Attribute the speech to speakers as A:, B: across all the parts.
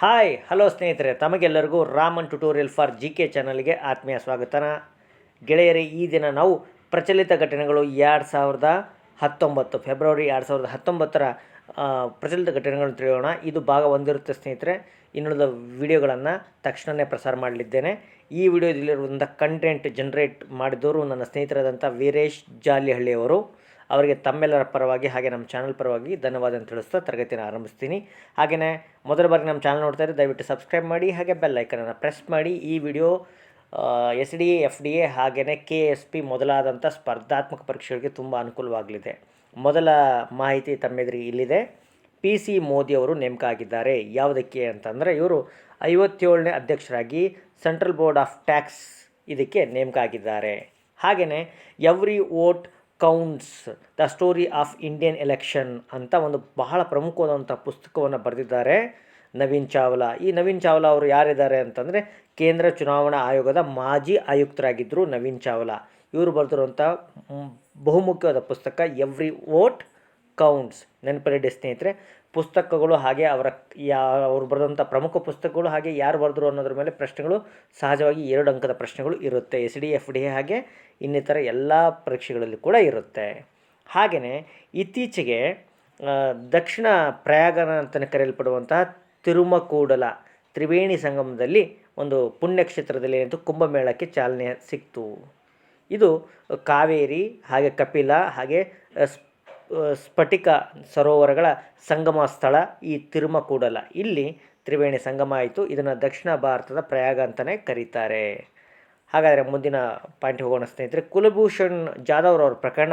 A: Hi hello ಸ್ನೇಹಿತರೆ, ತಮಗೆಲ್ಲರಿಗೂ Raman tutorial for G K ಚಾನಲ್ಗೆ ಆತ್ಮೀಯ ಸ್ವಾಗತನ. ಗೆಳೆಯರೇ, ಈ ದಿನ ನಾವು ಪ್ರಚಲಿತ ಘಟನೆಗಳು ಎರಡು ಸಾವಿರದ ಹತ್ತೊಂಬತ್ತು ಫೆಬ್ರವರಿ ಎರಡು ಸಾವಿರದ ಹತ್ತೊಂಬತ್ತರ ಪ್ರಚಲಿತ ಘಟನೆಗಳನ್ನು ತಿಳಿಯೋಣ. ಇದು ಭಾಗ ಒಂದಿರುತ್ತೆ ಸ್ನೇಹಿತರೆ. ಇನ್ನುಳಿದ ವಿಡಿಯೋಗಳನ್ನು ತಕ್ಷಣವೇ ಪ್ರಸಾರ ಮಾಡಲಿದ್ದೇನೆ. ಈ ವಿಡಿಯೋದಲ್ಲಿರುವಂಥ ಕಂಟೆಂಟ್ ಜನರೇಟ್ ಮಾಡಿದವರು ನನ್ನ ಸ್ನೇಹಿತರಾದಂಥ ವೀರೇಶ್ ಜಾಲಿಹಳ್ಳಿಯವರು. ಅವರಿಗೆ ತಮ್ಮೆಲ್ಲರ ಪರವಾಗಿ ಹಾಗೆ ನಮ್ಮ ಚಾನಲ್ ಪರವಾಗಿ ಧನ್ಯವಾದ ಅಂತ ತಿಳಿಸ್ತಾ ತರಗತಿನ ಆರಂಭಿಸ್ತೀನಿ. ಹಾಗೆಯೇ ಮೊದಲ ಬಾರಿ ನಮ್ಮ ಚಾನಲ್ ನೋಡ್ತಾ ಇದ್ದರೆ ದಯವಿಟ್ಟು ಸಬ್ಸ್ಕ್ರೈಬ್ ಮಾಡಿ, ಹಾಗೆ ಬೆಲ್ ಐಕನನ್ನು ಪ್ರೆಸ್ ಮಾಡಿ. ಈ video S D A F D A ಹಾಗೆಯೇ ಕೆ ಎಸ್ ಪಿ ಮೊದಲಾದಂಥ ಸ್ಪರ್ಧಾತ್ಮಕ ಪರೀಕ್ಷೆಗಳಿಗೆ ತುಂಬ ಅನುಕೂಲವಾಗಲಿದೆ. ಮೊದಲ ಮಾಹಿತಿ ತಮ್ಮೆದುರಿಗೆ ಇಲ್ಲಿದೆ. ಪಿ ಸಿ ಮೋದಿ ಅವರು ನೇಮಕ ಆಗಿದ್ದಾರೆ. ಯಾವುದಕ್ಕೆ ಅಂತಂದರೆ ಇವರು ಐವತ್ತೇಳನೇ ಅಧ್ಯಕ್ಷರಾಗಿ ಸೆಂಟ್ರಲ್ ಬೋರ್ಡ್ ಆಫ್ ಟ್ಯಾಕ್ಸ್ ಇದಕ್ಕೆ ನೇಮಕ ಆಗಿದ್ದಾರೆ. ಹಾಗೆಯೇ every vote counts the story of Indian election ಅಂತ ಒಂದು ಬಹಳ ಪ್ರಮುಖವಾದಂಥ ಪುಸ್ತಕವನ್ನು ಬರೆದಿದ್ದಾರೆ ನವೀನ್ ಚಾವ್ಲಾ. ಈ ನವೀನ್ ಚಾವ್ಲಾ ಅವರು ಯಾರಿದ್ದಾರೆ ಅಂತಂದರೆ ಕೇಂದ್ರ ಚುನಾವಣಾ ಆಯೋಗದ ಮಾಜಿ ಆಯುಕ್ತರಾಗಿದ್ದರು ನವೀನ್ ಚಾವ್ಲಾ. ಇವರು ಬರೆದಿರುವಂಥ ಬಹುಮುಖ್ಯವಾದ ಪುಸ್ತಕ ಎವ್ರಿ ವೋಟ್ ಕೌಂಟ್ಸ್ ನೆನಪಲ್ಲಿಡಿ ಸ್ನೇಹಿತರೆ ಪುಸ್ತಕಗಳು ಹಾಗೆ ಅವರ ಯಾ, ಅವರು ಬರೆದಂಥ ಪ್ರಮುಖ ಪುಸ್ತಕಗಳು ಹಾಗೆ ಯಾರು ಬರೆದ್ರು ಅನ್ನೋದ್ರ ಮೇಲೆ ಪ್ರಶ್ನೆಗಳು ಸಹಜವಾಗಿ ಎರಡು ಅಂಕದ ಪ್ರಶ್ನೆಗಳು ಇರುತ್ತೆ. ಎಸ್ ಡಿ ಎಫ್ ಡಿ ಹಾಗೆ ಇನ್ನಿತರ ಎಲ್ಲ ಪರೀಕ್ಷೆಗಳಲ್ಲಿ ಕೂಡ ಇರುತ್ತೆ. ಹಾಗೆಯೇ ಇತ್ತೀಚೆಗೆ ದಕ್ಷಿಣ ಪ್ರಯಾಗನ ಅಂತಲೇ ಕರೆಯಲ್ಪಡುವಂತಹ ತಿರುಮಕೂಡಲ ತ್ರಿವೇಣಿ ಸಂಗಮದಲ್ಲಿ ಒಂದು ಪುಣ್ಯಕ್ಷೇತ್ರದಲ್ಲಿ ಏನಿತ್ತು? ಕುಂಭಮೇಳಕ್ಕೆ ಚಾಲನೆ ಸಿಕ್ತು. ಇದು ಕಾವೇರಿ ಹಾಗೆ ಕಪಿಲ ಹಾಗೆ ಸ್ಫಟಿಕ ಸರೋವರಗಳ ಸಂಗಮ ಸ್ಥಳ ಈ ತಿರುಮಕೂಡಲ. ಇಲ್ಲಿ ತ್ರಿವೇಣಿ ಸಂಗಮ ಆಯಿತು. ಇದನ್ನು ದಕ್ಷಿಣ ಭಾರತದ ಪ್ರಯಾಗ ಅಂತಲೇ ಕರೀತಾರೆ. ಹಾಗಾದರೆ ಮುಂದಿನ ಪಾಯಿಂಟ್ ಹೋಗೋಣ ಸ್ನೇಹಿತರೆ. ಕುಲಭೂಷಣ್ ಜಾಧವ್ ಅವರ ಪ್ರಕರಣ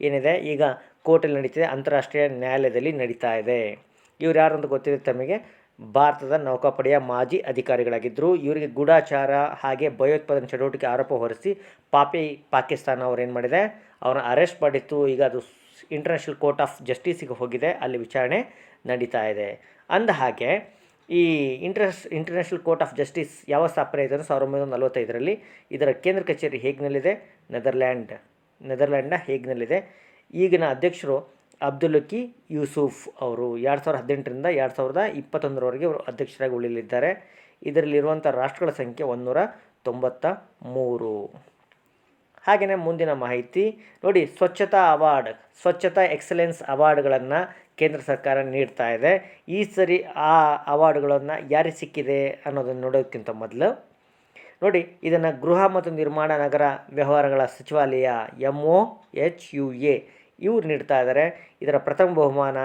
A: ಏನಿದೆ? ಈಗ ಕೋರ್ಟಲ್ಲಿ ನಡೀತಿದೆ. ಅಂತಾರಾಷ್ಟ್ರೀಯ ನ್ಯಾಯಾಲಯದಲ್ಲಿ ನಡೀತಾ ಇದೆ. ಇವ್ರು ಯಾರು ಅಂತ ಗೊತ್ತಿದೆ ತಮಗೆ? ಭಾರತದ ನೌಕಾಪಡೆಯ ಮಾಜಿ ಅಧಿಕಾರಿಗಳಾಗಿದ್ದರು ಇವರಿಗೆ ಗೂಢಾಚಾರ ಹಾಗೆ ಭಯೋತ್ಪಾದನೆ ಚಟುವಟಿಕೆ ಆರೋಪ ಹೊರಿಸಿ ಪಾಪಿ ಪಾಕಿಸ್ತಾನ ಅವ್ರು ಏನು ಮಾಡಿದೆ? ಅವ್ರನ್ನ ಅರೆಸ್ಟ್ ಮಾಡಿತ್ತು. ಈಗ ಅದು ಇಂಟರ್ನ್ಯಾಷನಲ್ ಕೋರ್ಟ್ ಆಫ್ ಜಸ್ಟಿಸಿಗೆ ಹೋಗಿದೆ, ಅಲ್ಲಿ ವಿಚಾರಣೆ ನಡೀತಾ ಇದೆ. ಅಂದ ಹಾಗೆ, ಈ inters international court of justice ಯಾವ ಸ್ಥಾಪನೆ ಇದೆ ಅಂದರೆ ಸಾವಿರದ ಒಂಬೈನೂರ ನಲವತ್ತೈದರಲ್ಲಿ ಇದರ ಕೇಂದ್ರ ಕಚೇರಿ ಹೇಗ್ನಲ್ಲಿದೆ? ನೆದರ್ಲ್ಯಾಂಡ್, ನೆದರ್ಲ್ಯಾಂಡ್ನ ಹೇಗ್ನಲ್ಲಿದೆ? ಈಗಿನ ಅಧ್ಯಕ್ಷರು ಅಬ್ದುಲ್ಲಕಿ ಯೂಸುಫ್ ಅವರು, ಎರಡು ಸಾವಿರದ ಹದಿನೆಂಟರಿಂದ ಎರಡು ಸಾವಿರದ ಇಪ್ಪತ್ತೊಂದರವರೆಗೆ ಅವರು ಅಧ್ಯಕ್ಷರಾಗಿ ಉಳಿಯಲಿದ್ದಾರೆ. ಇದರಲ್ಲಿರುವಂಥ ರಾಷ್ಟ್ರಗಳ ಸಂಖ್ಯೆ ಒಂದೂರ ತೊಂಬತ್ತ ಮೂರು. ಹಾಗೆಯೇ ಮುಂದಿನ ಮಾಹಿತಿ. ನೋಡಿ, ಸ್ವಚ್ಛತಾ ಅವಾರ್ಡ್, ಸ್ವಚ್ಛತಾ ಎಕ್ಸಲೆನ್ಸ್ ಅವಾರ್ಡ್ಗಳನ್ನು ಕೇಂದ್ರ ಸರ್ಕಾರ ನೀಡ್ತಾ ಇದೆ. ಈ ಸರಿ ಆ ಅವಾರ್ಡ್ಗಳನ್ನು ಯಾರಿಗೆ ಸಿಕ್ಕಿದೆ ಅನ್ನೋದನ್ನು ನೋಡೋದಕ್ಕಿಂತ ಮೊದಲು. ನೋಡಿ, ಇದನ್ನು ಗೃಹ ಮತ್ತು ನಿರ್ಮಾಣ ನಗರ ವ್ಯವಹಾರಗಳ ಸಚಿವಾಲಯ M O H U A ಇವ್ರು ನೀಡ್ತಾ ಇದ್ದಾರೆ ಇದರ ಪ್ರಥಮ ಬಹುಮಾನ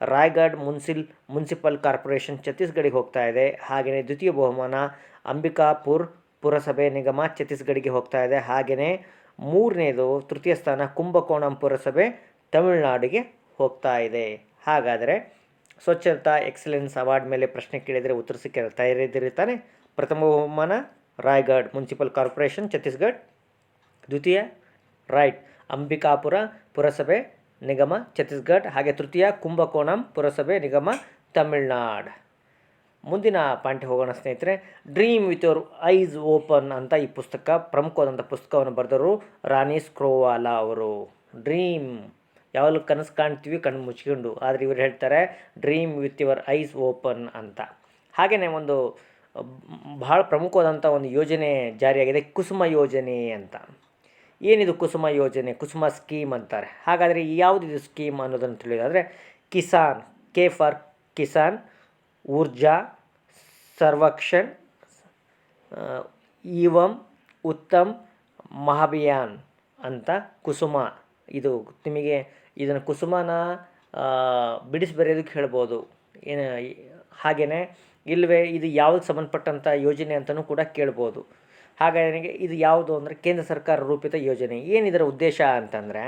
A: ರಾಯ್ಗಢ್ ಮುನ್ಸಿಲ್, ಮುನ್ಸಿಪಲ್ ಕಾರ್ಪೊರೇಷನ್ ಛತ್ತೀಸ್ಗಢಿಗೆ ಹೋಗ್ತಾ ಇದೆ. ಹಾಗೆಯೇ ದ್ವಿತೀಯ ಬಹುಮಾನ ಅಂಬಿಕಾಪುರ್ ಪುರಸಭೆ ನಿಗಮ ಛತ್ತೀಸ್ಗಢಿಗೆ ಹೋಗ್ತಾ ಇದೆ. ಹಾಗೆಯೇ ಮೂರನೇದು ತೃತೀಯ ಸ್ಥಾನ ಕುಂಭಕೋಣಂ ಪುರಸಭೆ ತಮಿಳುನಾಡಿಗೆ ಹೋಗ್ತಾ ಇದೆ. ಹಾಗಾದರೆ ಸ್ವಚ್ಛತಾ ಎಕ್ಸಲೆನ್ಸ್ ಅವಾರ್ಡ್ ಮೇಲೆ ಪ್ರಶ್ನೆ ಕೇಳಿದರೆ ಉತ್ತರ ತಯಾರಿದ್ದೀರಿ ತಾನೆ? ಪ್ರಥಮ ಬಹುಮಾನ ರಾಯ್ಗಢ್ ಮುನ್ಸಿಪಲ್ ಕಾರ್ಪೊರೇಷನ್, ಛತ್ತೀಸ್ಗಢ್. ದ್ವಿತೀಯ ರೈಟ್ ಅಂಬಿಕಾಪುರ ಪುರಸಭೆ ನಿಗಮ, ಛತ್ತೀಸ್ಗಢ. ಹಾಗೆ ತೃತೀಯ ಕುಂಭಕೋಣಂ ಪುರಸಭೆ ನಿಗಮ, ತಮಿಳ್ನಾಡು. ಮುಂದಿನ ಪಾಯಿಂಟ್ ಹೋಗೋಣ ಸ್ನೇಹಿತರೆ. Dream with your eyes open ಅಂತ ಈ ಪುಸ್ತಕ, ಪ್ರಮುಖವಾದಂಥ ಪುಸ್ತಕವನ್ನು ಬರೆದರು ರಾಣಿ ಸ್ಕ್ರೋವಾಲಾ ಅವರು. ಡ್ರೀಮ್ ಯಾವಾಗಲೂ ಕನಸು ಕಾಣ್ತೀವಿ, ಕಣ್ಣು ಮುಚ್ಕೊಂಡು. ಆದರೆ ಇವರು ಹೇಳ್ತಾರೆ dream with your eyes open ಅಂತ. ಹಾಗೆಯೇ ಒಂದು ಬಹಳ ಪ್ರಮುಖವಾದಂಥ ಒಂದು ಯೋಜನೆ ಜಾರಿಯಾಗಿದೆ, ಕುಸುಮ ಯೋಜನೆ ಅಂತ. ಏನಿದು ಕುಸುಮ ಯೋಜನೆ? ಕುಸುಮ ಸ್ಕೀಮ್ ಅಂತಾರೆ. ಹಾಗಾದರೆ ಯಾವುದಿದು ಸ್ಕೀಮ್ ಅನ್ನೋದನ್ನು ತಿಳಿಯೋದಾದರೆ, ಕಿಸಾನ್, ಕೆ ಫಾರ್ ಕಿಸಾನ್, ಊರ್ಜಾ ಸರ್ವಕ್ಷಣ್ ಈವಂ ಉತ್ತಮ್ ಮಹಾಭಿಯಾನ್ ಅಂತ ಕುಸುಮ. ಇದು ನಿಮಗೆ ಇದನ್ನು ಕುಸುಮನ ಬಿಡಿಸಿ ಬರೆಯೋದಕ್ಕೆ ಹೇಳ್ಬೋದು. ಏನು ಹಾಗೆಯೇ ಇಲ್ಲವೇ ಇದು ಯಾವುದಕ್ಕೆ ಸಂಬಂಧಪಟ್ಟಂಥ ಯೋಜನೆ ಅಂತಲೂ ಕೂಡ ಕೇಳ್ಬೋದು. ಹಾಗಾಗಿ ಇದು ಯಾವುದು ಅಂದರೆ ಕೇಂದ್ರ ಸರ್ಕಾರ ರೂಪಿತ ಯೋಜನೆ. ಏನಿದರ ಉದ್ದೇಶ ಅಂತಂದರೆ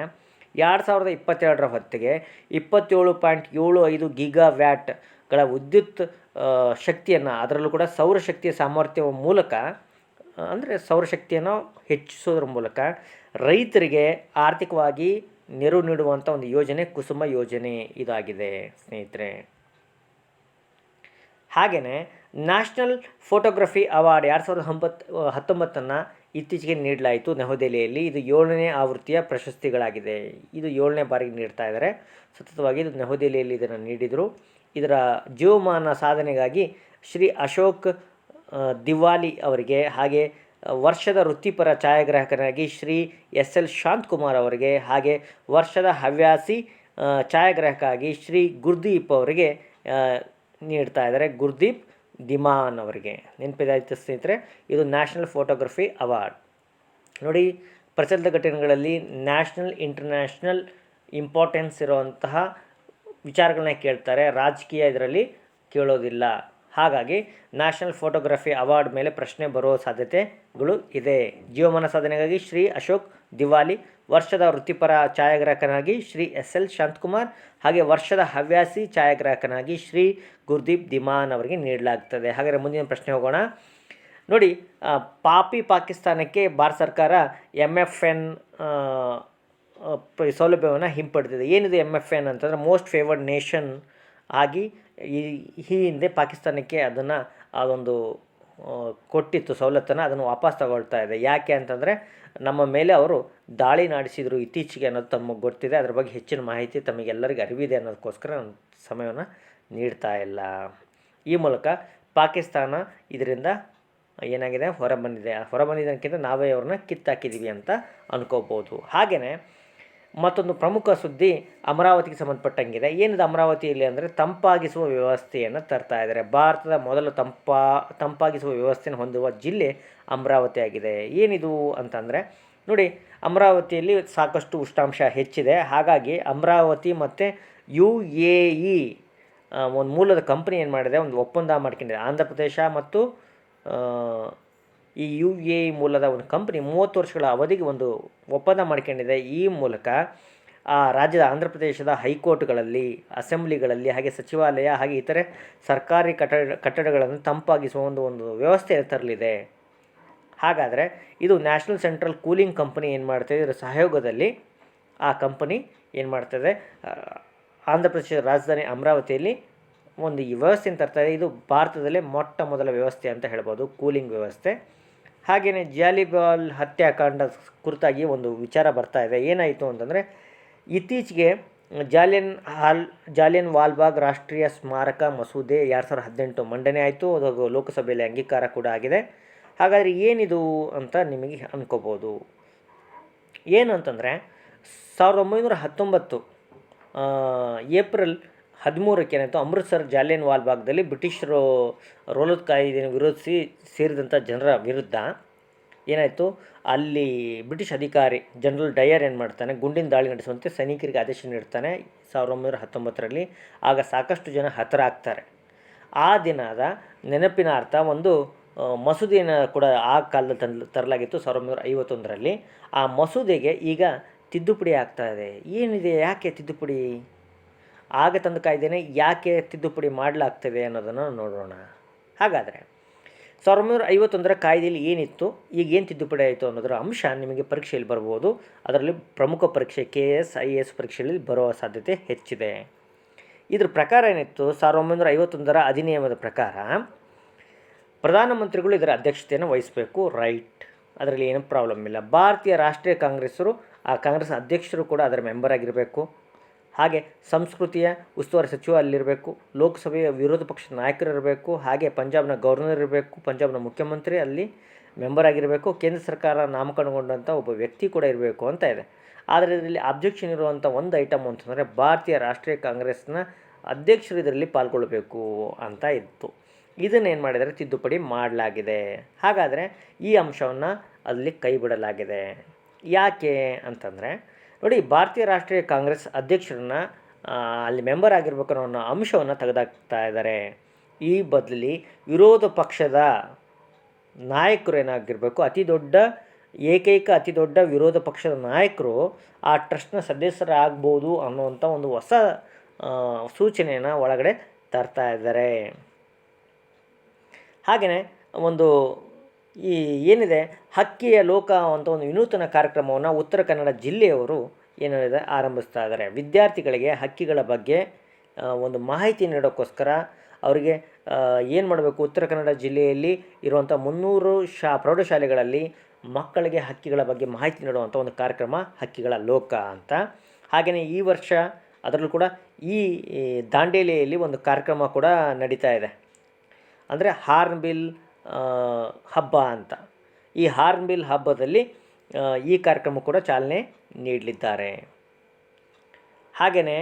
A: ಎರಡು ಸಾವಿರದ ಇಪ್ಪತ್ತೆರಡರ ಹೊತ್ತಿಗೆ ಇಪ್ಪತ್ತೇಳು ಪಾಯಿಂಟ್ ಏಳು ಐದು ಗಿಗಾ ವ್ಯಾಟ್ಗಳ ವಿದ್ಯುತ್ ಶಕ್ತಿಯನ್ನು ಅದರಲ್ಲೂ ಕೂಡ ಸೌರಶಕ್ತಿಯ ಸಾಮರ್ಥ್ಯ ಮೂಲಕ, ಅಂದರೆ ಸೌರಶಕ್ತಿಯನ್ನು ಹೆಚ್ಚಿಸೋದ್ರ ಮೂಲಕ ರೈತರಿಗೆ ಆರ್ಥಿಕವಾಗಿ ನೆರವು ನೀಡುವಂಥ ಒಂದು ಯೋಜನೆ, ಕುಸುಮ ಯೋಜನೆ ಇದಾಗಿದೆ ಸ್ನೇಹಿತರೆ. ಹಾಗೆಯೇ ನ್ಯಾಷನಲ್ ಫೋಟೋಗ್ರಫಿ ಅವಾರ್ಡ್ ಎರಡು ಸಾವಿರದ ಒಂಬತ್ತು ಹತ್ತೊಂಬತ್ತನ್ನು ಇತ್ತೀಚೆಗೆ ನೀಡಲಾಯಿತು ನವದೆಹಲಿಯಲ್ಲಿ. ಇದು ಏಳನೇ ಆವೃತ್ತಿಯ ಪ್ರಶಸ್ತಿಗಳಾಗಿದೆ. ಇದು ಏಳನೇ ಬಾರಿಗೆ ನೀಡ್ತಾ ಇದ್ದಾರೆ ಸತತವಾಗಿ ಇದು ನವದೆಹಲಿಯಲ್ಲಿ ಇದನ್ನು ನೀಡಿದರು. ಇದರ ಜೀವಮಾನ ಸಾಧನೆಗಾಗಿ ಶ್ರೀ ಅಶೋಕ್ ದಿವಾಲಿ ಅವರಿಗೆ ಹಾಗೆ ವರ್ಷದ ವೃತ್ತಿಪರ ಛಾಯಾಗ್ರಾಹಕನಾಗಿ ಶ್ರೀ ಎಸ್ ಎಲ್ ಶಾಂತಕುಮಾರ್ ಅವರಿಗೆ ಹಾಗೆ ವರ್ಷದ ಹವ್ಯಾಸಿ ಛಾಯಾಗ್ರಾಹಕ ಆಗಿ ಶ್ರೀ ಗುರ್ದೀಪ್ ಅವರಿಗೆ ನೀಡ್ತಾ ಇದ್ದಾರೆ. ಗುರ್ದೀಪ್ ದಿಮಾನ್ ಅವರಿಗೆ. ನೆನಪಿದಾಯಿತು ಸ್ನೇಹಿತರೆ, ಇದು ನ್ಯಾಷನಲ್ ಫೋಟೋಗ್ರಫಿ ಅವಾರ್ಡ್. ನೋಡಿ, ಪ್ರಚಲಿತ ಘಟನೆಗಳಲ್ಲಿ ನ್ಯಾಷನಲ್, ಇಂಟರ್ನ್ಯಾಷನಲ್ ಇಂಪಾರ್ಟೆನ್ಸ್ ಇರುವಂತಹ ವಿಚಾರಗಳನ್ನ ಕೇಳ್ತಾರೆ. ರಾಜಕೀಯ ಇದರಲ್ಲಿ ಕೇಳೋದಿಲ್ಲ. ಹಾಗಾಗಿ ನ್ಯಾಷನಲ್ ಫೋಟೋಗ್ರಫಿ ಅವಾರ್ಡ್ ಮೇಲೆ ಪ್ರಶ್ನೆ ಬರೋ ಸಾಧ್ಯತೆಗಳು ಇದೆ. ಜೀವಮಾನ ಸಾಧನೆಗಾಗಿ ಶ್ರೀ ಅಶೋಕ್ ದಿವಾಲಿ, ವರ್ಷದ ವೃತ್ತಿಪರ ಛಾಯಾಗ್ರಾಹಕನಾಗಿ ಶ್ರೀ ಎಸ್ ಎಲ್ ಶಾಂತಕುಮಾರ್, ಹಾಗೆ ವರ್ಷದ ಹವ್ಯಾಸಿ ಛಾಯಾಗ್ರಾಹಕನಾಗಿ ಶ್ರೀ ಗುರುದೀಪ್ ದಿಮಾನ್ ಅವರಿಗೆ ನೀಡಲಾಗ್ತದೆ. ಹಾಗಾದರೆ ಮುಂದಿನ ಪ್ರಶ್ನೆ ಹೋಗೋಣ. ನೋಡಿ ಪಾಪಿ ಪಾಕಿಸ್ತಾನಕ್ಕೆ ಭಾರತ ಸರ್ಕಾರ ಎಂ ಎಫ್ ಎನ್ ಸೌಲಭ್ಯವನ್ನು ಹಿಂಪಡೆದಿದೆ. ಏನಿದೆ ಎಂ ಎಫ್ ಎನ್ ಅಂತಂದರೆ ಮೋಸ್ಟ್ ಫೇವರ್ಡ್ ನೇಷನ್ ಆಗಿ ಈ ಹಿಂದೆ ಪಾಕಿಸ್ತಾನಕ್ಕೆ ಅದನ್ನು ಅದೊಂದು ಕೊಟ್ಟಿತ್ತು ಸವಲತ್ತನ್ನು ಅದನ್ನು ವಾಪಸ್ ತಗೊಳ್ತಾ ಇದೆ. ಯಾಕೆ ಅಂತಂದರೆ ನಮ್ಮ ಮೇಲೆ ಅವರು ದಾಳಿ ನಡೆಸಿದರು ಇತ್ತೀಚೆಗೆ ಅನ್ನೋದು ತಮಗೆ ಗೊತ್ತಿದೆ. ಅದ್ರ ಬಗ್ಗೆ ಹೆಚ್ಚಿನ ಮಾಹಿತಿ ತಮಗೆಲ್ಲರಿಗೂ ಅರಿವಿದೆ ಅನ್ನೋದಕ್ಕೋಸ್ಕರ ನಾನು ಸಮಯವನ್ನು ನೀಡ್ತಾ ಇಲ್ಲ. ಈ ಮೂಲಕ ಪಾಕಿಸ್ತಾನ ಇದರಿಂದ ಏನಾಗಿದೆ? ಹೊರಬಂದಿದೆ. ಹೊರಬಂದಿದ್ದಕ್ಕಿಂತ ನಾವೇ ಅವ್ರನ್ನ ಕಿತ್ತಾಕಿದ್ದೀವಿ ಅಂತ ಅನ್ಕೋಬೋದು. ಹಾಗೆಯೇ ಮತ್ತೊಂದು ಪ್ರಮುಖ ಸುದ್ದಿ ಅಮರಾವತಿಗೆ ಸಂಬಂಧಪಟ್ಟಂಗಿದೆ. ಏನಿದೆ ಅಮರಾವತಿಯಲ್ಲಿ ಅಂದರೆ ತಂಪಾಗಿಸುವ ವ್ಯವಸ್ಥೆಯನ್ನು ತರ್ತಾ ಇದ್ದಾರೆ. ಭಾರತದ ಮೊದಲ ತಂಪಾ, ತಂಪಾಗಿಸುವ ವ್ಯವಸ್ಥೆಯನ್ನು ಹೊಂದುವ ಜಿಲ್ಲೆ ಅಮರಾವತಿ ಆಗಿದೆ. ಏನಿದು ಅಂತಂದರೆ, ನೋಡಿ, ಅಮರಾವತಿಯಲ್ಲಿ ಸಾಕಷ್ಟು ಉಷ್ಣಾಂಶ ಹೆಚ್ಚಿದೆ. ಹಾಗಾಗಿ ಅಮರಾವತಿ ಮತ್ತು ಯು ಎ ಇ ಒಂದು ಮೂಲದ ಕಂಪ್ನಿ ಏನು ಮಾಡಿದೆ, ಒಂದು ಒಪ್ಪಂದ ಮಾಡ್ಕೊಂಡಿದೆ. ಆಂಧ್ರ ಪ್ರದೇಶ ಮತ್ತು ಈ ಯು ಎ ಮೂಲದ ಒಂದು ಕಂಪ್ನಿ ಮೂವತ್ತು ವರ್ಷಗಳ ಅವಧಿಗೆ ಒಂದು ಒಪ್ಪಂದ ಮಾಡ್ಕೊಂಡಿದೆ. ಈ ಮೂಲಕ ಆ ರಾಜ್ಯದ ಆಂಧ್ರ ಪ್ರದೇಶದ ಹೈಕೋರ್ಟ್ಗಳಲ್ಲಿ, ಅಸೆಂಬ್ಲಿಗಳಲ್ಲಿ, ಹಾಗೆ ಸಚಿವಾಲಯ, ಹಾಗೆ ಇತರೆ ಸರ್ಕಾರಿ ಕಟ್ಟಡ, ಕಟ್ಟಡಗಳನ್ನು ತಂಪಾಗಿಸುವ ಒಂದು ಒಂದು ವ್ಯವಸ್ಥೆ ತರಲಿದೆ. ಹಾಗಾದರೆ ಇದು ನ್ಯಾಷನಲ್ ಸೆಂಟ್ರಲ್ ಕೂಲಿಂಗ್ ಕಂಪನಿ ಏನು ಮಾಡ್ತಾಯಿದೆ ಇದರ ಸಹಯೋಗದಲ್ಲಿ ಆ ಕಂಪನಿ ಏನು ಮಾಡ್ತದೆ ಆಂಧ್ರ ಪ್ರದೇಶದ ರಾಜಧಾನಿ ಅಮರಾವತಿಯಲ್ಲಿ ಒಂದು ಈ ವ್ಯವಸ್ಥೆಯನ್ನು ತರ್ತಾರೆ ಇದು ಭಾರತದಲ್ಲೇ ಮೊಟ್ಟ ಮೊದಲ ವ್ಯವಸ್ಥೆ ಅಂತ ಹೇಳ್ಬೋದು. ಕೂಲಿಂಗ್ ವ್ಯವಸ್ಥೆ. ಹಾಗೆಯೇ ಜಾಲಿಬಾಲ್ ಹತ್ಯಾಕಾಂಡ ಕುರಿತಾಗಿ ಒಂದು ವಿಚಾರ ಬರ್ತಾ ಇದೆ. ಏನಾಯಿತು ಅಂತಂದರೆ, ಇತ್ತೀಚೆಗೆ ಜಾಲಿಯನ್ ಹಾಲ್, ಜಾಲಿಯನ್ ವಾಲ್ಬಾಗ್ ರಾಷ್ಟ್ರೀಯ ಸ್ಮಾರಕ ಮಸೂದೆ ಎರಡು ಸಾವಿರದ ಹದಿನೆಂಟು ಮಂಡನೆ ಆಯಿತು. ಅದು ಲೋಕಸಭೆಯಲ್ಲಿ ಅಂಗೀಕಾರ ಕೂಡ ಆಗಿದೆ. ಹಾಗಾದರೆ ಏನಿದು ಅಂತ ನಿಮಗೆ ಅನ್ಕೋಬೋದು. ಏನು ಅಂತಂದರೆ, ಸಾವಿರದ ಒಂಬೈನೂರ ಹತ್ತೊಂಬತ್ತು ಏಪ್ರಿಲ್ ಹದಿಮೂರಕ್ಕೆ ಏನಾಯಿತು? ಅಮೃತ್ಸರ್ ಜಾಲಿಯನ್ ವಾಲ್ ಭಾಗದಲ್ಲಿ ಬ್ರಿಟಿಷರು ರೋಲತ್ ಕಾಯ್ದೆಯನ್ನು ವಿರೋಧಿಸಿ ಸೇರಿದಂಥ ಜನರ ವಿರುದ್ಧ ಏನಾಯಿತು? ಅಲ್ಲಿ ಬ್ರಿಟಿಷ್ ಅಧಿಕಾರಿ ಜನರಲ್ ಡಯರ್ ಏನು ಮಾಡ್ತಾನೆ? ಗುಂಡಿನ ದಾಳಿ ನಡೆಸುವಂತೆ ಸೈನಿಕರಿಗೆ ಆದೇಶ ನೀಡ್ತಾನೆ ಸಾವಿರದ ಒಂಬೈನೂರ ಹತ್ತೊಂಬತ್ತರಲ್ಲಿ. ಆಗ ಸಾಕಷ್ಟು ಜನ ಹತರಾಗ್ತಾರೆ. ಆ ದಿನದ ನೆನಪಿನ ಅರ್ಥ ಒಂದು ಮಸೂದೆಯನ್ನು ಕೂಡ ಆ ಕಾಲದಲ್ಲಿ ತಂದು ತರಲಾಗಿತ್ತು ಸಾವಿರದ ಒಂಬೈನೂರ ಐವತ್ತೊಂದರಲ್ಲಿ. ಆ ಮಸೂದೆಗೆ ಈಗ ತಿದ್ದುಪಡಿ ಆಗ್ತಾ ಇದೆ. ಏನಿದೆ? ಯಾಕೆ ತಿದ್ದುಪಡಿ? ಆಗ ತಂದ ಕಾಯ್ದೆನೇ ಯಾಕೆ ತಿದ್ದುಪಡಿ ಮಾಡಲಾಗ್ತದೆ ಅನ್ನೋದನ್ನು ನೋಡೋಣ. ಹಾಗಾದರೆ ಸಾವಿರದ ಒಂಬೈನೂರ ಐವತ್ತೊಂದರ ಕಾಯ್ದೆಯಲ್ಲಿ ಏನಿತ್ತು, ಈಗ ಏನು ತಿದ್ದುಪಡಿ ಆಯಿತು ಅನ್ನೋದರ ಅಂಶ ನಿಮಗೆ ಪರೀಕ್ಷೆಯಲ್ಲಿ ಬರ್ಬೋದು. ಅದರಲ್ಲಿ ಪ್ರಮುಖ ಪರೀಕ್ಷೆ ಕೆ ಎಸ್ ಐ ಎಸ್ ಪರೀಕ್ಷೆಯಲ್ಲಿ ಬರುವ ಸಾಧ್ಯತೆ ಹೆಚ್ಚಿದೆ. ಇದ್ರ ಪ್ರಕಾರ ಏನಿತ್ತು, ಸಾವಿರದ ಒಂಬೈನೂರ ಐವತ್ತೊಂದರ ಅಧಿನಿಯಮದ ಪ್ರಕಾರ ಪ್ರಧಾನಮಂತ್ರಿಗಳು ಇದರ ಅಧ್ಯಕ್ಷತೆಯನ್ನು ವಹಿಸಬೇಕು, ರೈಟ್. ಅದರಲ್ಲಿ ಏನೂ ಪ್ರಾಬ್ಲಮ್ ಇಲ್ಲ. ಭಾರತೀಯ ರಾಷ್ಟ್ರೀಯ ಕಾಂಗ್ರೆಸ್ಸರು, ಆ ಕಾಂಗ್ರೆಸ್ ಅಧ್ಯಕ್ಷರು ಕೂಡ ಅದರ ಮೆಂಬರ್ ಆಗಿರಬೇಕು. ಹಾಗೆ ಸಂಸ್ಕೃತಿಯ ಉಸ್ತುವಾರಿ ಸಚಿವ ಅಲ್ಲಿರಬೇಕು, ಲೋಕಸಭೆಯ ವಿರೋಧ ಪಕ್ಷದ ನಾಯಕರು ಇರಬೇಕು, ಹಾಗೆ ಪಂಜಾಬ್ನ ಗವರ್ನರ್ ಇರಬೇಕು, ಪಂಜಾಬ್ನ ಮುಖ್ಯಮಂತ್ರಿ ಅಲ್ಲಿ ಮೆಂಬರ್ ಆಗಿರಬೇಕು, ಕೇಂದ್ರ ಸರ್ಕಾರ ನಾಮಕರಣಗೊಂಡಂಥ ಒಬ್ಬ ವ್ಯಕ್ತಿ ಕೂಡ ಇರಬೇಕು ಅಂತ ಇದೆ. ಆದರೆ ಇದರಲ್ಲಿ ಅಬ್ಜೆಕ್ಷನ್ ಇರುವಂಥ ಒಂದು ಐಟಮ್ ಅಂತಂದರೆ ಭಾರತೀಯ ರಾಷ್ಟ್ರೀಯ ಕಾಂಗ್ರೆಸ್ನ ಅಧ್ಯಕ್ಷರು ಇದರಲ್ಲಿ ಪಾಲ್ಗೊಳ್ಳಬೇಕು ಅಂತ ಇತ್ತು. ಇದನ್ನೇನು ಮಾಡಿದರೆ ತಿದ್ದುಪಡಿ ಮಾಡಲಾಗಿದೆ. ಹಾಗಾದರೆ ಈ ಅಂಶವನ್ನು ಅಲ್ಲಿ ಕೈ ಬಿಡಲಾಗಿದೆ. ಯಾಕೆ ಅಂತಂದರೆ ನೋಡಿ, ಭಾರತೀಯ ರಾಷ್ಟ್ರೀಯ ಕಾಂಗ್ರೆಸ್ ಅಧ್ಯಕ್ಷರನ್ನ ಅಲ್ಲಿ ಮೆಂಬರ್ ಆಗಿರ್ಬೇಕು ಅನ್ನೋ ಅಂಶವನ್ನು ತೆಗೆದಾಕ್ತಾ ಇದ್ದಾರೆ. ಈ ಬದಲಿ ವಿರೋಧ ಪಕ್ಷದ ನಾಯಕರು ಏನಾಗಿರಬೇಕು, ಅತಿ ದೊಡ್ಡ, ಏಕೈಕ, ಅತಿ ದೊಡ್ಡ ವಿರೋಧ ಪಕ್ಷದ ನಾಯಕರು ಆ ಟ್ರಸ್ಟ್ನ ಸದಸ್ಯರಾಗ್ಬೋದು ಅನ್ನುವಂಥ ಒಂದು ಹೊಸ ಸೂಚನೆಯನ್ನು ಒಳಗಡೆ ತರ್ತಾ ಇದ್ದಾರೆ. ಹಾಗೆಯೇ ಒಂದು ಈ ಏನಿದೆ ಹಕ್ಕಿಯ ಲೋಕ ಅಂತ ಒಂದು ವಿನೂತನ ಕಾರ್ಯಕ್ರಮವನ್ನು ಉತ್ತರ ಕನ್ನಡ ಜಿಲ್ಲೆಯವರು ಏನಿದೆ ಆರಂಭಿಸ್ತಾ ಇದ್ದಾರೆ. ವಿದ್ಯಾರ್ಥಿಗಳಿಗೆ ಹಕ್ಕಿಗಳ ಬಗ್ಗೆ ಒಂದು ಮಾಹಿತಿ ನೀಡೋಕ್ಕೋಸ್ಕರ ಅವರಿಗೆ ಏನು ಮಾಡಬೇಕು? ಉತ್ತರ ಕನ್ನಡ ಜಿಲ್ಲೆಯಲ್ಲಿ ಇರುವಂಥ ಮುನ್ನೂರು ಶಾ, ಪ್ರೌಢಶಾಲೆಗಳಲ್ಲಿ ಮಕ್ಕಳಿಗೆ ಹಕ್ಕಿಗಳ ಬಗ್ಗೆ ಮಾಹಿತಿ ನೀಡುವಂಥ ಒಂದು ಕಾರ್ಯಕ್ರಮ ಹಕ್ಕಿಗಳ ಲೋಕ ಅಂತ. ಹಾಗೆಯೇ ಈ ವರ್ಷ ಅದರಲ್ಲೂ ಕೂಡ ಈ ದಾಂಡೇಲಿಯಲ್ಲಿ ಒಂದು ಕಾರ್ಯಕ್ರಮ ಕೂಡ ನಡೀತಾ ಇದೆ. ಅಂದರೆ ಹಾರ್ನ್ಬಿಲ್ ಹಬ್ಬ ಅಂತ. ಈ ಹಾರ್ನ್ಬಿಲ್ ಹಬ್ಬದಲ್ಲಿ ಈ ಕಾರ್ಯಕ್ರಮ ಕೂಡ ಚಾಲನೆ ನೀಡಲಿದ್ದಾರೆ. ಹಾಗೆಯೇ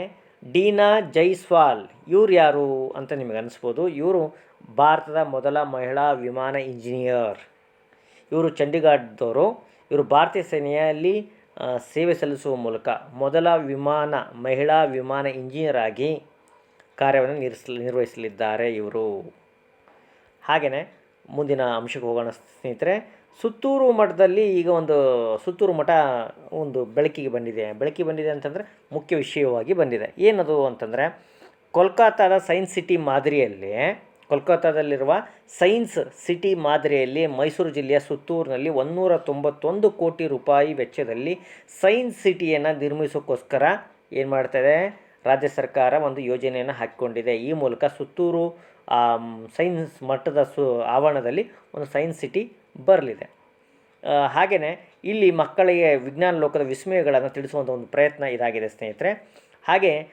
A: ಡೀನಾ ಜೈಸ್ವಾಲ್, ಇವ್ರು ಯಾರು ಅಂತ ನಿಮಗೆ ಅನಿಸ್ಬೋದು? ಇವರು ಭಾರತದ ಮೊದಲ ಮಹಿಳಾ ವಿಮಾನ ಇಂಜಿನಿಯರ್. ಇವರು ಚಂಡೀಗಢದವರು. ಇವರು ಭಾರತೀಯ ಸೇನೆಯಲ್ಲಿ ಸೇವೆ ಸಲ್ಲಿಸುವ ಮೂಲಕ ಮೊದಲ ವಿಮಾನ, ಮಹಿಳಾ ವಿಮಾನ ಇಂಜಿನಿಯರ್ ಆಗಿ ಕಾರ್ಯವನ್ನು ನಿರ್ಸ್, ನಿರ್ವಹಿಸಲಿದ್ದಾರೆ ಇವರು. ಹಾಗೆಯೇ ಮುಂದಿನ ಅಂಶಕ್ಕೆ ಹೋಗೋಣ ಸ್ನೇಹಿತರೆ ಸುತ್ತೂರು ಮಠದಲ್ಲಿ ಈಗ ಒಂದು ಸುತ್ತೂರು ಮಠ ಒಂದು ಬೆಳಕಿಗೆ ಬಂದಿದೆ. ಬೆಳಕಿಗೆ ಬಂದಿದೆ ಅಂತಂದರೆ ಮುಖ್ಯ ವಿಷಯವಾಗಿ ಬಂದಿದೆ. ಏನದು ಅಂತಂದರೆ ಕೋಲ್ಕತ್ತಾದ ಸೈನ್ಸ್ ಸಿಟಿ ಮಾದರಿಯಲ್ಲಿ, ಕೋಲ್ಕತ್ತಾದಲ್ಲಿರುವ ಸೈನ್ಸ್ ಸಿಟಿ ಮಾದರಿಯಲ್ಲಿ ಮೈಸೂರು ಜಿಲ್ಲೆಯ ಸುತ್ತೂರಿನಲ್ಲಿ ಒಂನ್ನೂರ ತೊಂಬತ್ತೊಂದು ಕೋಟಿ ರೂಪಾಯಿ ವೆಚ್ಚದಲ್ಲಿ ಸೈನ್ಸ್ ಸಿಟಿಯನ್ನು ನಿರ್ಮಿಸೋಕ್ಕೋಸ್ಕರ ಏನು ಮಾಡ್ತಾಯಿದೆ ರಾಜ್ಯ ಸರ್ಕಾರ ಒಂದು ಯೋಜನೆಯನ್ನು ಹಾಕಿಕೊಂಡಿದೆ. ಈ ಮೂಲಕ ಸುತ್ತೂರು ಸೈನ್ಸ್ ಮಟ್ಟದ ಸು, ಆವರಣದಲ್ಲಿ ಒಂದು ಸೈನ್ಸ್ ಸಿಟಿ ಬರಲಿದೆ. ಹಾಗೆಯೇ ಇಲ್ಲಿ ಮಕ್ಕಳಿಗೆ ವಿಜ್ಞಾನ ಲೋಕದ ವಿಸ್ಮಯಗಳನ್ನು ತಿಳಿಸುವಂಥ ಒಂದು ಪ್ರಯತ್ನ ಇದಾಗಿದೆ ಸ್ನೇಹಿತರೆ. ಹಾಗೆ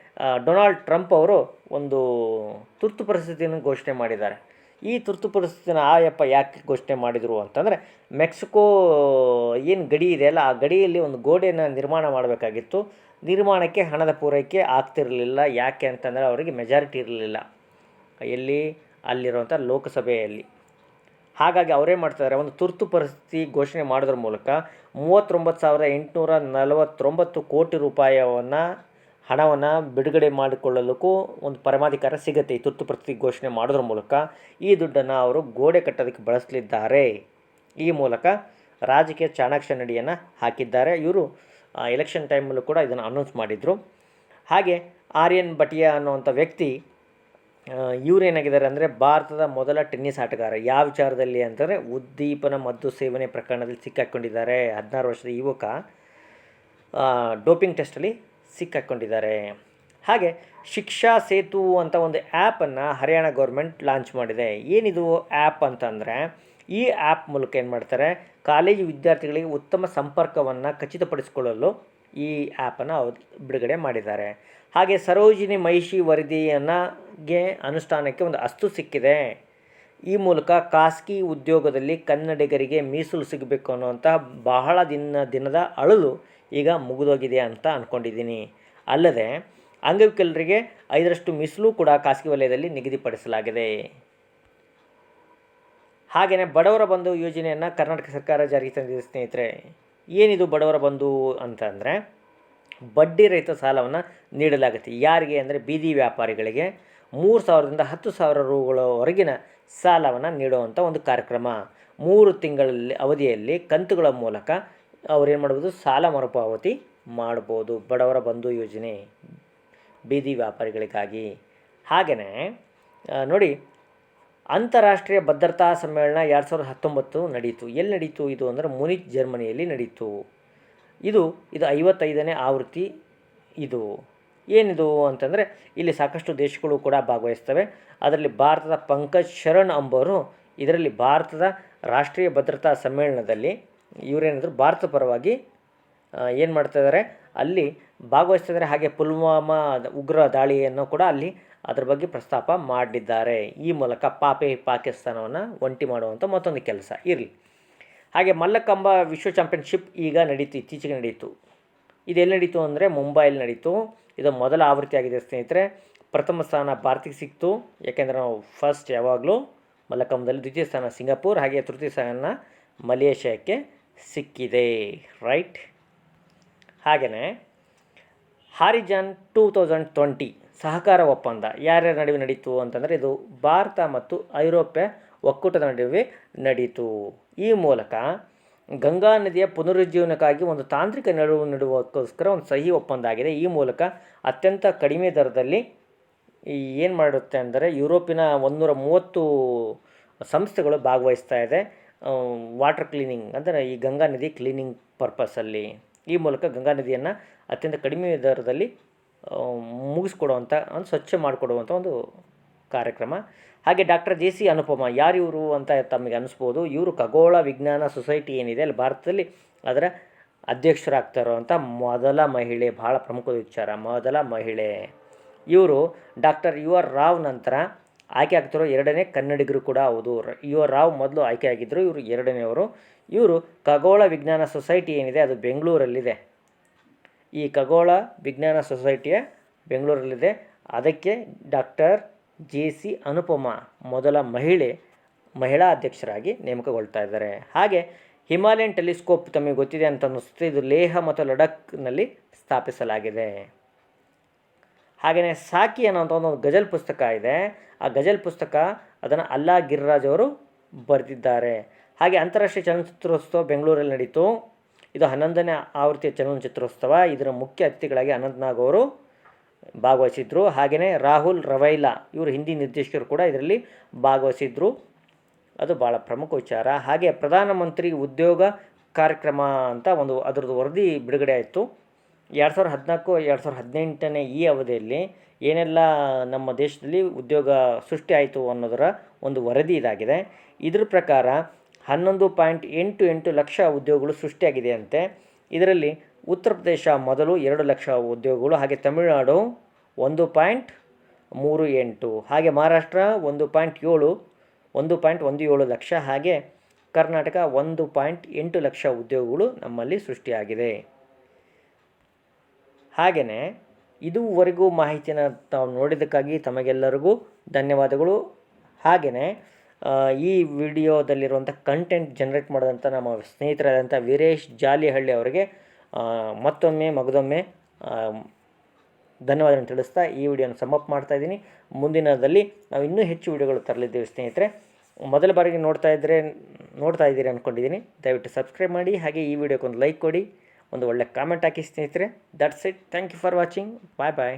A: ಡೊನಾಲ್ಡ್ ಟ್ರಂಪ್ ಅವರು ಒಂದು ತುರ್ತು ಪರಿಸ್ಥಿತಿಯನ್ನು ಘೋಷಣೆ ಮಾಡಿದ್ದಾರೆ. ಈ ತುರ್ತು ಪರಿಸ್ಥಿತಿನ ಆಯಪ್ಪ ಯಾಕೆ ಘೋಷಣೆ ಮಾಡಿದರು? ಅಂತಂದರೆ, ಮೆಕ್ಸಿಕೋ, ಏನು ಗಡಿ ಇದೆಯಲ್ಲ ಆ ಗಡಿಯಲ್ಲಿ ಒಂದು ಗೋಡೆಯನ್ನು ನಿರ್ಮಾಣ ಮಾಡಬೇಕಾಗಿತ್ತು. ನಿರ್ಮಾಣಕ್ಕೆ ಹಣದ ಪೂರೈಕೆ ಆಗ್ತಿರಲಿಲ್ಲ. ಯಾಕೆ ಅಂತಂದರೆ, ಅವರಿಗೆ ಮೆಜಾರಿಟಿ ಇರಲಿಲ್ಲ. ಎಲ್ಲಿ? ಅಲ್ಲಿರುವಂಥ ಲೋಕಸಭೆಯಲ್ಲಿ. ಹಾಗಾಗಿ ಅವರೇ ಮಾಡ್ತಿದ್ದಾರೆ ಒಂದು ತುರ್ತು ಪರಿಸ್ಥಿತಿ ಘೋಷಣೆ ಮಾಡೋದ್ರ ಮೂಲಕ ಮೂವತ್ತೊಂಬತ್ತು ಸಾವಿರದ ಎಂಟುನೂರ ನಲವತ್ತೊಂಬತ್ತು ಕೋಟಿ ರೂಪಾಯಿಯನ್ನು ಹಣವನ್ನು ಬಿಡುಗಡೆ ಮಾಡಿಕೊಳ್ಳಲಿಕ್ಕೂ ಒಂದು ಪರಮಾಧಿಕಾರ ಸಿಗುತ್ತೆ ಈ ತುರ್ತು ಪರಿಸ್ಥಿತಿ ಘೋಷಣೆ ಮಾಡೋದ್ರ ಮೂಲಕ. ಈ ದುಡ್ಡನ್ನು ಅವರು ಗೋಡೆ ಕಟ್ಟೋದಕ್ಕೆ ಬಳಸಲಿದ್ದಾರೆ. ಈ ಮೂಲಕ ರಾಜಕೀಯ ಚಾಣಾಕ್ಷ ನಡಿಯನ್ನು ಹಾಕಿದ್ದಾರೆ. ಇವರು ಎಲೆಕ್ಷನ್ ಟೈಮಲ್ಲೂ ಕೂಡ ಇದನ್ನು ಅನೌನ್ಸ್ ಮಾಡಿದರು. ಹಾಗೆ ಆರ್ಯನ್ ಭಟಿಯಾ ಅನ್ನುವಂಥ ವ್ಯಕ್ತಿ ಇವ್ರು ಏನಾಗಿದ್ದಾರೆ ಅಂದರೆ ಭಾರತದ ಮೊದಲ ಟೆನ್ನಿಸ್ ಆಟಗಾರ. ಯಾವ ವಿಚಾರದಲ್ಲಿ ಅಂತಂದರೆ ಉದ್ದೀಪನ ಮದ್ದು ಸೇವನೆ ಪ್ರಕರಣದಲ್ಲಿ ಸಿಕ್ಕಾಕ್ಕೊಂಡಿದ್ದಾರೆ ಹದಿನಾರು ವರ್ಷದ ಯುವಕ ಡೋಪಿಂಗ್ ಟೆಸ್ಟಲ್ಲಿ ಸಿಕ್ಕಾಕ್ಕೊಂಡಿದ್ದಾರೆ ಹಾಗೆ ಶಿಕ್ಷಾ ಸೇತು ಅಂತ ಒಂದು ಆ್ಯಪನ್ನು ಹರಿಯಾಣ ಗೌರ್ಮೆಂಟ್ ಲಾಂಚ್ ಮಾಡಿದೆ. ಏನಿದು ಆ್ಯಪ್ ಅಂತಂದರೆ ಈ ಆ್ಯಪ್ ಮೂಲಕ ಏನು ಮಾಡ್ತಾರೆ, ಕಾಲೇಜು ವಿದ್ಯಾರ್ಥಿಗಳಿಗೆ ಉತ್ತಮ ಸಂಪರ್ಕವನ್ನು ಖಚಿತಪಡಿಸಿಕೊಳ್ಳಲು ಈ ಆ್ಯಪನ್ನು ಬಿಡುಗಡೆ ಮಾಡಿದ್ದಾರೆ. ಹಾಗೆ ಸರೋಜಿನಿ ಮಹಿಷಿ ವರದಿಯನ್ನಗೆ ಅನುಷ್ಠಾನಕ್ಕೆ ಒಂದು ಅಸ್ತು ಸಿಕ್ಕಿದೆ. ಈ ಮೂಲಕ ಖಾಸಗಿ ಉದ್ಯೋಗದಲ್ಲಿ ಕನ್ನಡಿಗರಿಗೆ ಮೀಸಲು ಸಿಗಬೇಕು ಅನ್ನುವಂಥ ಬಹಳ ದಿನ, ದಿನದ ಅಳಲು ಈಗ ಮುಗಿದೋಗಿದೆ ಅಂತ ಅಂದ್ಕೊಂಡಿದ್ದೀನಿ ಅಲ್ಲದೆ ಅಂಗವಿಕಲರಿಗೆ ಐದರಷ್ಟು ಮೀಸಲು ಕೂಡ ಖಾಸಗಿ ವಲಯದಲ್ಲಿ ನಿಗದಿಪಡಿಸಲಾಗಿದೆ. ಹಾಗೆಯೇ ಬಡವರ ಬಂಧು ಯೋಜನೆಯನ್ನು ಕರ್ನಾಟಕ ಸರ್ಕಾರ ಜಾರಿಗೆ ತಂದಿದೆ ಸ್ನೇಹಿತರೆ. ಏನಿದು ಬಡವರ ಬಂಧು ಅಂತಂದರೆ ಬಡ್ಡಿ ರಹಿತ ಸಾಲವನ್ನು ನೀಡಲಾಗುತ್ತೆ. ಯಾರಿಗೆ ಅಂದರೆ ಬೀದಿ ವ್ಯಾಪಾರಿಗಳಿಗೆ ಮೂರು ಸಾವಿರದಿಂದ ಹತ್ತು ಸಾವಿರ ರೂಗಳವರೆಗಿನ ಸಾಲವನ್ನು ನೀಡುವಂಥ ಒಂದು ಕಾರ್ಯಕ್ರಮ. ಮೂರು ತಿಂಗಳಲ್ಲಿ ಅವಧಿಯಲ್ಲಿ ಕಂತುಗಳ ಮೂಲಕ ಅವ್ರೇನು ಮಾಡ್ಬೋದು? ಸಾಲ ಮರುಪಾವತಿ ಮಾಡ್ಬೋದು. ಬಡವರ ಬಂಧು ಯೋಜನೆ ಬೀದಿ ವ್ಯಾಪಾರಿಗಳಿಗಾಗಿ. ಹಾಗೆಯೇ ನೋಡಿ, ಅಂತಾರಾಷ್ಟ್ರೀಯ ಭದ್ರತಾ ಸಮ್ಮೇಳನ ಎರಡು ಸಾವಿರದ ಹತ್ತೊಂಬತ್ತು ನಡೆಯಿತು ಎಲ್ಲಿ ನಡೀತು ಇದು ಅಂದರೆ ಮುನಿಚ್ ಜರ್ಮನಿಯಲ್ಲಿ ನಡೀತು. ಇದು ಇದು ಐವತ್ತೈದನೇ ಆವೃತ್ತಿ ಇದು. ಏನಿದು ಅಂತಂದರೆ, ಇಲ್ಲಿ ಸಾಕಷ್ಟು ದೇಶಗಳು ಕೂಡ ಭಾಗವಹಿಸ್ತವೆ. ಅದರಲ್ಲಿ ಭಾರತದ ಪಂಕಜ್ ಶರಣ್ ಅಂಬೋರು, ಇದರಲ್ಲಿ ಭಾರತದ ರಾಷ್ಟ್ರೀಯ ಭದ್ರತಾ ಸಮ್ಮೇಳನದಲ್ಲಿ ಇವರೇನಿದ್ರು, ಭಾರತ ಪರವಾಗಿ ಏನು ಮಾಡ್ತಾಯಿದ್ದಾರೆ ಅಲ್ಲಿ ಭಾಗವಹಿಸ್ತಿದ್ದಾರೆ ಹಾಗೆ ಪುಲ್ವಾಮಾ ಉಗ್ರ ದಾಳಿಯನ್ನು ಕೂಡ ಅಲ್ಲಿ ಅದರ ಬಗ್ಗೆ ಪ್ರಸ್ತಾಪ ಮಾಡಿದ್ದಾರೆ. ಈ ಮೂಲಕ ಪಾಪೆ ಪಾಕಿಸ್ತಾನವನ್ನು ಒಂಟಿ ಮಾಡುವಂಥ ಮತ್ತೊಂದು ಕೆಲಸ. ಇರಲಿ. ಹಾಗೆ ಮಲ್ಲಕಂಬ ವಿಶ್ವ ಚಾಂಪಿಯನ್ಶಿಪ್ ಈಗ ನಡೀತು, ಇತ್ತೀಚೆಗೆ ನಡೀತು. ಇದೆಲ್ಲಿ ನಡೀತು ಅಂದರೆ ಮುಂಬೈಲಿ ನಡೀತು. ಇದು ಮೊದಲ ಆವೃತ್ತಿ ಆಗಿದೆ ಸ್ನೇಹಿತರೆ. ಪ್ರಥಮ ಸ್ಥಾನ ಭಾರತಕ್ಕೆ ಸಿಕ್ತು. ಯಾಕೆಂದರೆ ನಾವು ಫಸ್ಟ್ ಯಾವಾಗಲೂ ಮಲ್ಲಕಂಬದಲ್ಲಿ ದ್ವಿತೀಯ ಸ್ಥಾನ ಸಿಂಗಾಪುರ್ ಹಾಗೆ ತೃತೀಯ ಸ್ಥಾನ ಮಲೇಷ್ಯಾಕ್ಕೆ ಸಿಕ್ಕಿದೆ. ರೈಟ್ ಹಾಗೆಯೇ ಹಾರಿಜಾನ್ ಟೂ ತೌಸಂಡ್ ಟ್ವೆಂಟಿ ಸಹಕಾರ ಒಪ್ಪಂದ ಯಾರ್ಯಾರ ನಡುವೆ ನಡೀತು ಅಂತಂದರೆ ಇದು ಭಾರತ ಮತ್ತು ಐರೋಪ್ಯ ಒಕ್ಕೂಟದ ನಡುವೆ ನಡೀತು. ಈ ಮೂಲಕ ಗಂಗಾ ನದಿಯ ಪುನರುಜ್ಜೀವನಕ್ಕಾಗಿ ಒಂದು ತಾಂತ್ರಿಕ ನೆರವು ನೀಡುವಕ್ಕೋಸ್ಕರ ಒಂದು ಸಹಿ ಒಪ್ಪಂದ ಆಗಿದೆ ಈ ಮೂಲಕ ಅತ್ಯಂತ ಕಡಿಮೆ ದರದಲ್ಲಿ ಏನು ಮಾಡುತ್ತೆ ಅಂದರೆ ಯುರೋಪಿನ ಒಂದೂರ ಮೂವತ್ತು ಸಂಸ್ಥೆಗಳು ಭಾಗವಹಿಸ್ತಾ ಇದೆ. ವಾಟರ್ ಕ್ಲೀನಿಂಗ್ ಅಂದರೆ ಈ ಗಂಗಾ ನದಿ ಕ್ಲೀನಿಂಗ್ ಪರ್ಪಸಲ್ಲಿ ಈ ಮೂಲಕ ಗಂಗಾ ನದಿಯನ್ನು ಅತ್ಯಂತ ಕಡಿಮೆ ದರದಲ್ಲಿ ಮುಗಿಸ್ಕೊಡುವಂಥ ಒಂದು ಸ್ವಚ್ಛ ಮಾಡಿಕೊಡುವಂಥ ಒಂದು ಕಾರ್ಯಕ್ರಮ. ಹಾಗೆ ಡಾಕ್ಟರ್ ಜೆ ಸಿ ಅನುಪಮ, ಯಾರು ಇವರು ಅಂತ ತಮಗೆ ಅನಿಸ್ಬೋದು. ಇವರು ಖಗೋಳ ವಿಜ್ಞಾನ ಸೊಸೈಟಿ ಏನಿದೆ, ಅಲ್ಲಿ ಭಾರತದಲ್ಲಿ ಅದರ ಅಧ್ಯಕ್ಷರಾಗ್ತಾ ಇರುವಂಥ ಮೊದಲ ಮಹಿಳೆ, ಭಾಳ ಪ್ರಮುಖ ವಿಚಾರ, ಮೊದಲ ಮಹಿಳೆ. ಇವರು ಡಾಕ್ಟರ್ ಯು ಆರ್ ರಾವ್ ನಂತರ ಆಯ್ಕೆ ಆಗ್ತಿರೋ ಎರಡನೇ ಕನ್ನಡಿಗರು ಕೂಡ ಹೌದು. ಯು ಆರ್ ರಾವ್ ಮೊದಲು ಆಯ್ಕೆ ಆಗಿದ್ದರು ಇವರು ಎರಡನೇವರು ಇವರು ಖಗೋಳ ವಿಜ್ಞಾನ ಸೊಸೈಟಿ ಏನಿದೆ, ಅದು ಬೆಂಗಳೂರಲ್ಲಿದೆ. ಈ ಖಗೋಳ ವಿಜ್ಞಾನ ಸೊಸೈಟಿಯ ಬೆಂಗಳೂರಲ್ಲಿದೆ. ಅದಕ್ಕೆ ಡಾಕ್ಟರ್ ಜೆ ಸಿ ಅನುಪಮ ಮೊದಲ ಮಹಿಳೆ ಮಹಿಳಾ ಅಧ್ಯಕ್ಷರಾಗಿ ನೇಮಕಗೊಳ್ತಾ ಇದ್ದಾರೆ. ಹಾಗೆ ಹಿಮಾಲಯನ್ ಟೆಲಿಸ್ಕೋಪ್ ತಮಗೆ ಗೊತ್ತಿದೆ ಅಂತ ಅನ್ನಿಸುತ್ತೆ, ಇದು ಲೇಹ ಮತ್ತು ಲಡಕ್ನಲ್ಲಿ ಸ್ಥಾಪಿಸಲಾಗಿದೆ. ಹಾಗೆಯೇ ಸಾಕಿ ಅನ್ನೋಂಥ ಒಂದು ಗಜಲ್ ಪುಸ್ತಕ ಇದೆ. ಆ ಗಜಲ್ ಪುಸ್ತಕ ಅದನ್ನು ಅಲ್ಲಾ ಗಿರಿರಾಜ್ ಅವರು ಬರೆದಿದ್ದಾರೆ. ಹಾಗೆ ಅಂತಾರಾಷ್ಟ್ರೀಯ ಚಲನಚಿತ್ರೋತ್ಸವ ಬೆಂಗಳೂರಲ್ಲಿ ನಡೀತು. ಇದು ಹನ್ನೊಂದನೇ ಆವೃತ್ತಿಯ ಚಲನಚಿತ್ರೋತ್ಸವ. ಇದರ ಮುಖ್ಯ ಅತಿಥಿಗಳಾಗಿ ಅನಂತ್ನಾಗ್ ಅವರು ಭಾಗವಹಿಸಿದ್ರು. ಹಾಗೆಯೇ ರಾಹುಲ್, ರವೈಲಾ ಇವರು ಹಿಂದಿ ನಿರ್ದೇಶಕರು ಕೂಡ ಇದರಲ್ಲಿ ಭಾಗವಹಿಸಿದ್ರು. ಅದು ಭಾಳ ಪ್ರಮುಖ ವಿಚಾರ. ಹಾಗೆ ಪ್ರಧಾನಮಂತ್ರಿ ಉದ್ಯೋಗ ಕಾರ್ಯಕ್ರಮ ಅಂತ ಒಂದು ಅದರದ್ದು ವರದಿ ಬಿಡುಗಡೆ ಆಯಿತು. ಎರಡು ಸಾವಿರದ ಹದಿನಾಲ್ಕು, ಎರಡು ಸಾವಿರದ ಹದಿನೆಂಟನೇ ಈ ಅವಧಿಯಲ್ಲಿ ಏನೆಲ್ಲ ನಮ್ಮ ದೇಶದಲ್ಲಿ ಉದ್ಯೋಗ ಸೃಷ್ಟಿ ಆಯಿತು ಅನ್ನೋದರ ಒಂದು ವರದಿ ಇದಾಗಿದೆ. ಇದ್ರ ಪ್ರಕಾರ ಹನ್ನೊಂದು ಪಾಯಿಂಟ್ ಎಂಟು ಎಂಟು ಲಕ್ಷ ಉದ್ಯೋಗಗಳು ಸೃಷ್ಟಿಯಾಗಿದೆ ಅಂತೆ. ಇದರಲ್ಲಿ ಉತ್ತರ ಪ್ರದೇಶ ಮೊದಲು ಎರಡು ಲಕ್ಷ ಉದ್ಯೋಗಗಳು, ಹಾಗೆ ತಮಿಳುನಾಡು ಒಂದು ಪಾಯಿಂಟ್ ಮೂರು ಎಂಟು, ಹಾಗೆ ಮಹಾರಾಷ್ಟ್ರ ಒಂದು ಪಾಯಿಂಟ್ ಏಳು, ಒಂದು ಪಾಯಿಂಟ್ ಒಂದು ಏಳು ಲಕ್ಷ, ಹಾಗೆ ಕರ್ನಾಟಕ ಒಂದು ಪಾಯಿಂಟ್ ಎಂಟು ಲಕ್ಷ ಉದ್ಯೋಗಗಳು ನಮ್ಮಲ್ಲಿ ಸೃಷ್ಟಿಯಾಗಿದೆ. ಹಾಗೆಯೇ ಇದುವರೆಗೂ ಮಾಹಿತಿನ ತಾವು ನೋಡಿದ್ದಕ್ಕಾಗಿ ತಮಗೆಲ್ಲರಿಗೂ ಧನ್ಯವಾದಗಳು. ಹಾಗೆಯೇ ಈ ವಿಡಿಯೋದಲ್ಲಿರುವಂಥ ಕಂಟೆಂಟ್ ಜನ್ರೇಟ್ ಮಾಡಿದಂಥ ನಮ್ಮ ಸ್ನೇಹಿತರಾದಂಥ ವೀರೇಶ್ ಜಾಲಿಹಳ್ಳಿ ಅವರಿಗೆ ಮತ್ತೊಮ್ಮೆ ಮಗದೊಮ್ಮೆ ಧನ್ಯವಾದಗಳನ್ನು ತಿಳಿಸ್ತಾ ಈ ವಿಡಿಯೋನ ಸಮಪ್ ಮಾಡ್ತಾ ಇದ್ದೀನಿ. ಮುಂದಿನದಲ್ಲಿ ನಾವು ಇನ್ನೂ ಹೆಚ್ಚು ವಿಡಿಯೋಗಳು ತರಲಿದ್ದೇವೆ ಸ್ನೇಹಿತರೆ. ಮೊದಲ ಬಾರಿಗೆ ನೋಡ್ತಾ ಇದ್ದರೆ ನೋಡ್ತಾ ಇದ್ದೀರಿ ಅಂದ್ಕೊಂಡಿದ್ದೀನಿ ದಯವಿಟ್ಟು ಸಬ್ಸ್ಕ್ರೈಬ್ ಮಾಡಿ, ಹಾಗೆ ಈ ವಿಡಿಯೋಕ್ಕೊಂದು ಲೈಕ್ ಕೊಡಿ. ಒಂದು ಒಳ್ಳೆ ಕಾಮೆಂಟ್ ಹಾಕಿ ಸ್ನೇಹಿತರೆ. That's it thank you for watching bye bye